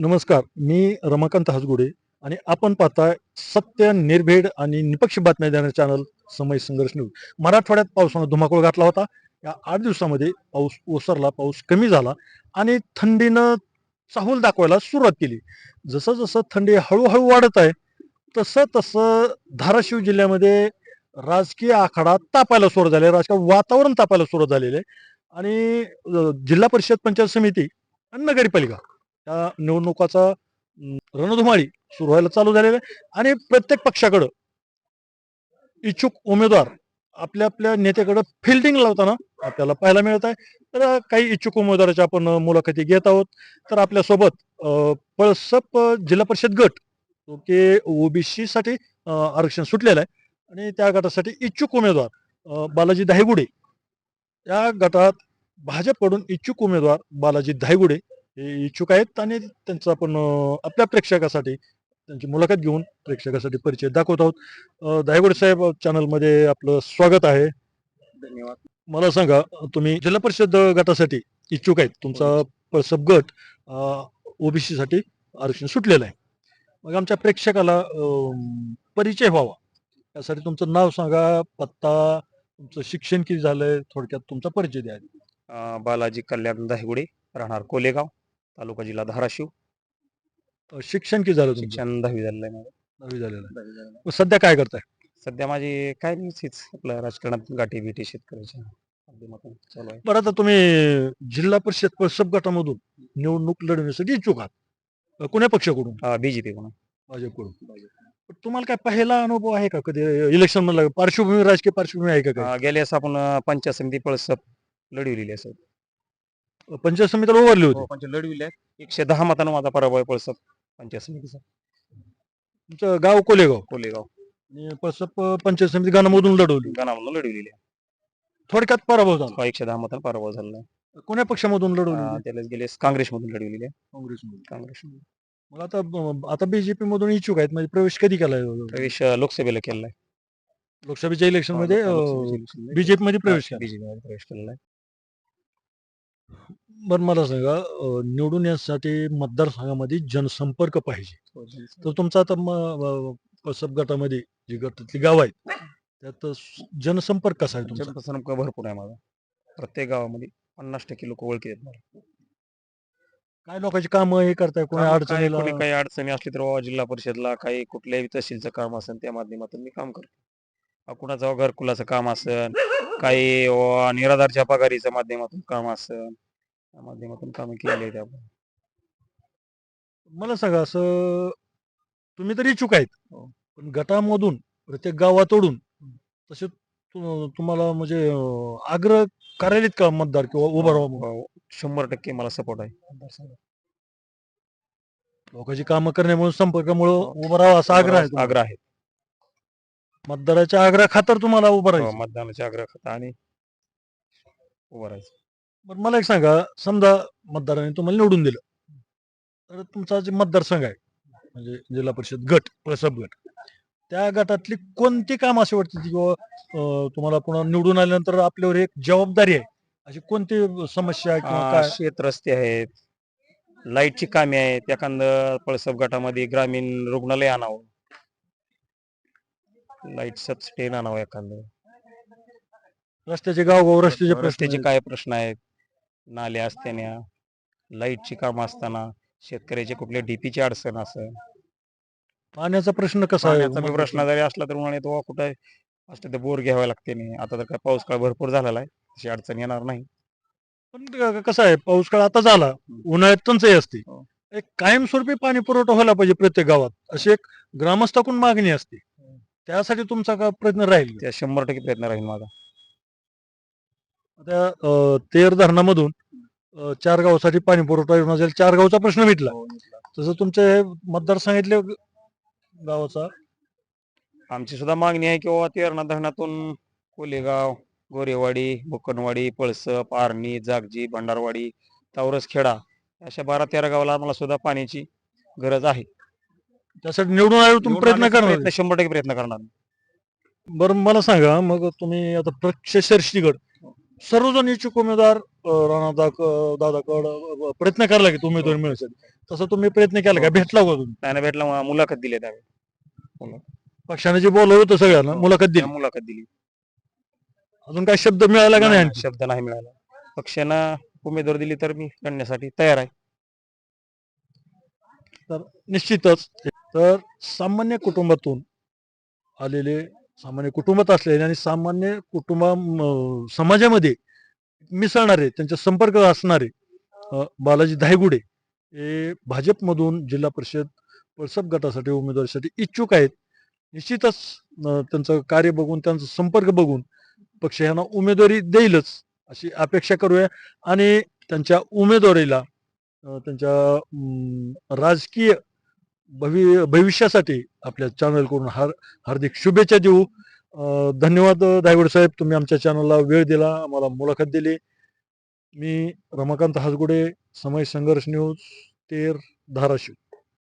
नमस्कार मी रमाकांत हसगुडे आणि आपण पाहताय सत्य निर्भेड आणि निपक्ष बातम्या देणारे चॅनल समय संघर्ष न्यूज. मराठवाड्यात पावसानं धुमाकूळ घातला होता. या आठ दिवसामध्ये पाऊस ओसरला पाऊस कमी झाला आणि थंडीनं चाहूल दाखवायला सुरुवात केली. जसं जसं थंडी हळूहळू वाढत आहे तसं तसं धाराशिव जिल्ह्यामध्ये राजकीय आखाडा तापायला सुरुवात झाले राजकीय वातावरण तापायला सुरुवात झालेले आहे. आणि जिल्हा परिषद पंचायत समिती आणि नगरपालिका या निवडणुकाचा रणधुमाळी सुरू व्हायला चालू झालेला आहे. आणि प्रत्येक पक्षाकडं इच्छुक उमेदवार आपल्या आपल्या नेत्याकडं फिल्डिंग लावताना आपल्याला पाहायला मिळत आहे. तर काही इच्छुक उमेदवाराच्या आपण मुलाखती घेत आहोत. तर आपल्यासोबत अं, पळसप जिल्हा परिषद गट जो की ओबीसी साठी आरक्षण सुटलेलं आहे. आणि त्या गटासाठी इच्छुक उमेदवार बालाजी धायगुडे. या गटात भाजपकडून इच्छुक उमेदवार बालाजी धायगुडे इच्छुक आहेत आणि त्यांचं आपण आपल्या प्रेक्षकासाठी त्यांची मुलाखत घेऊन प्रेक्षकासाठी परिचय दाखवत आहोत. अं, धायगुडे साहेब चॅनलमध्ये आपलं स्वागत आहे. धन्यवाद. मला सांगा तुम्ही जिल्हा परिषद गटासाठी इच्छुक आहेत. तुमचा पळसप गट ओबीसी साठी आरक्षण सुटलेलं आहे. मग आमच्या प्रेक्षकाला परिचय व्हावा. त्यासाठी तुमचं नाव सांगा पत्ता तुमचं शिक्षण किती झालंय थोडक्यात तुमचा परिचय द्या. बालाजी कल्याण दहिगुडे राहणार कोलेगाव. तालुका जिल्हा धाराशिव. शिक्षण किती झालं तुमचं? शिक्षण दहावी झालेलं आहे माझं. दहावी झालेलं आहे. मग सध्या काय करताय? सध्या माझी काय नाही हेच आपलं राजकारणात गाठी भेटी शेतकऱ्याच्या माध्यमातून चालू आहे. बरं आता तुम्ही जिल्हा परिषद पळसप गटामधून निवडणूक लढवण्यासाठी इच्छुक आहात. अं, कोण्या पक्षाकडून? बीजेपी म्हणून भाजपकडून. पण तुम्हाला काय पहिला अनुभव आहे का कधी? इलेक्शन मधला पार्श्वभूमी राजकीय पार्श्वभूमी आहे का काय अं, गेल्या वेळेस आपण अं, पंचायत समिती पळसप लढविलेली असं पंचायत समितीला उभारली होती. पंचायत लढविले एकशे दहा मतानं माझा पराभव आहे पळसप पंचायत समितीचा. तुमचं गाव कोलेगाव कोलेगाव. आणि पळसप पंचायत समिती गाणामधून लढवली. गाणामधून लढविलेली आहे थोडक्यात पराभव झाला. हो, एकशे दहा मतानं पराभव झालेला आहे कोण्या पक्षामधून लढवली त्याला गेले काँग्रेसमधून लढविलेली. आहे काँग्रेसमधून. काँग्रेसमधून. मग आता आता बीजेपी मधून इच्छुक आहेत म्हणजे प्रवेश कधी केलाय? प्रवेश अं, लोकसभेला केलेला आहे लोकसभेच्या इलेक्शनमध्ये. बीजेपी मध्ये प्रवेश केला. BJP मध्ये प्रवेश केलेला आहे. बरं मला सांगा अं, निवडून येण्यासाठी मतदारसंघामध्ये जनसंपर्क पाहिजे. तर तुमचा आता म- अं, पळसप गटामध्ये जी गटातली गाव आहेत त्यात स- जनसंपर्क कसा आहे तुमचा? जनसंपर्क भरपूर आहे माझा. प्रत्येक गावामध्ये पन्नास टक्के लोक ओळखी आहेत मला. काय लोकांची कामं हे करताय? कोणी कामं काय, अडचणीला कोणी काही अडचणी असली तर बाबा जिल्हा परिषदला काही कुठल्याही तहसीलचं काम असेल त्या माध्यमातून मी काम करतो. अ, कुणाचं घरकुलाचं काम असेल काही अ, निराधारच्या पगारीच्या माध्यमातून काम असेल त्या माध्यमातून काम केलेली आहेत आपण मला सांगा असं तुम्ही तर इच्छुक आहेत हो. पण गटामधून प्रत्येक गावातोडून तसे तु- तुम्हाला म्हणजे अं, आग्रह करायलेत का मतदार किंवा उभा राहा म्हणून? हो, शंभर टक्के मला सपोर्ट आहे. लोकांची कामं करण्यामुळे संपर्कामुळे हो. उभा राहा असा आग्रह आहे तुम्हाला. आग्रह आहे मतदाराच्या आग्रह खातर तुम्हाला उभं हो, राहायचं मतदानाचे आग्रह खाता आणि उभं राहायचं बरं मला एक सांगा. समजा मतदारांनी तुम्हाला निवडून दिलं. तर तुमचा जे मतदारसंघ आहे म्हणजे जिल्हा परिषद गट प्रसब गट त्या गटातली कोणती काम अशी वाटते की बाबा, अं, तुम्हाला पुन्हा निवडून आल्यानंतर आपल्यावर एक जबाबदारी आहे? अशी कोणती समस्या किंवा काय? शेत रस्ते आहेत लाईटची कामे आहेत एखादं पळसप गटामध्ये ग्रामीण रुग्णालय आणावं. लाईटचं स्टेन आणावं एखादं. रस्त्याचे गावगाव रस्त्याचे प्रश्न रस्त्याचे आहेत. काय प्रश्न आहेत? नाल्या असताना लाईटची कामं असताना शेतकऱ्याचे कुठल्या डीपीची अडचण असेल पाण्याचा प्रश्न कसा आहे पाण्याचा बी प्रश्न जरी असला तर उन्हाळ्यात वा कुठे असतं ते बोर घ्यावे लागते नाही. आता तर काय पाऊस काळ भरपूर झालेला आहे तशी अडचण येणार नाही. पण कसं आहे पाऊस काळ आता झाला उन्हाळ्यात टंचाई असते. हो. एक कायमस्वरूपी पाणी पुरवठा व्हायला पाहिजे प्रत्येक गावात. अशी एक ग्रामस्थाकडून मागणी असते. त्यासाठी तुमचा का प्रयत्न राहील? त्या शंभर टक्के प्रयत्न राहील माझा. अं, तेर धरणामधून चार गावासाठी पाणी पुरवठा योजना जाईल चार गावचा प्रश्न मिटला. तसं तुमच्या हे मतदारसंघातल्या ग- गावाचा. आमची सुद्धा मागणी आहे की बाबा तेरणा धरणातून कोलेगाव गोरेवाडी बुकनवाडी पळसप आर्णी जागजी भंडारवाडी तावरसखेडा अशा बारा तेरा गावाला आम्हाला सुद्धा पाण्याची गरज आहे. त्यासाठी निवडून आल्यावर तुम्ही प्रयत्न करणार शंभर टक्के प्रयत्न करणार. बरं मला सांगा मग तुम्ही आता पक्ष शर्षीगड सर्वजण इच्छुक उमेदवार राणा दादाकड प्रयत्न करायला की उमेदवारी मिळण्यासाठी तसं तुम्ही प्रयत्न केला का? हो. भेटला का तुम्ही? त्याने भेटला. मुलाखत दिली त्यावेळी. पक्षाने जे बोलवलं होतं सगळ्यांना हो. मुलाखत दिली. मुलाखत दिली. अजून काय शब्द मिळाला का नाही नाही? शब्द नाही मिळाला. पक्षानं उमेदवार दिली तर मी लढण्यासाठी तयार आहे. निश्चितच तर सामान्य कुटुंबातून आलेले सामान्य कुटुंबात असलेले आणि सामान्य कुटुंबा समाजामध्ये मिसळणारे त्यांच्या संपर्क असणारे बालाजी धायगुडे हे भाजपमधून जिल्हा परिषद पळसप गटासाठी उमेदवारीसाठी इच्छुक आहेत. निश्चितच त्यांचं कार्य बघून त्यांचा संपर्क बघून पक्ष यांना उमेदवारी देईलच अशी अपेक्षा करूया आणि त्यांच्या उमेदवारीला त्यांच्या राजकीय भवि भविष्यासाठी आपल्या चॅनलकडून हार हार्दिक शुभेच्छा देऊ. धन्यवाद दायगुडे साहेब. तुम्ही आमच्या चॅनलला वेळ दिला आम्हाला मुलाखत दिली. मी रमाकांत हासगुडे समय संघर्ष न्यूज तेर धाराशिव.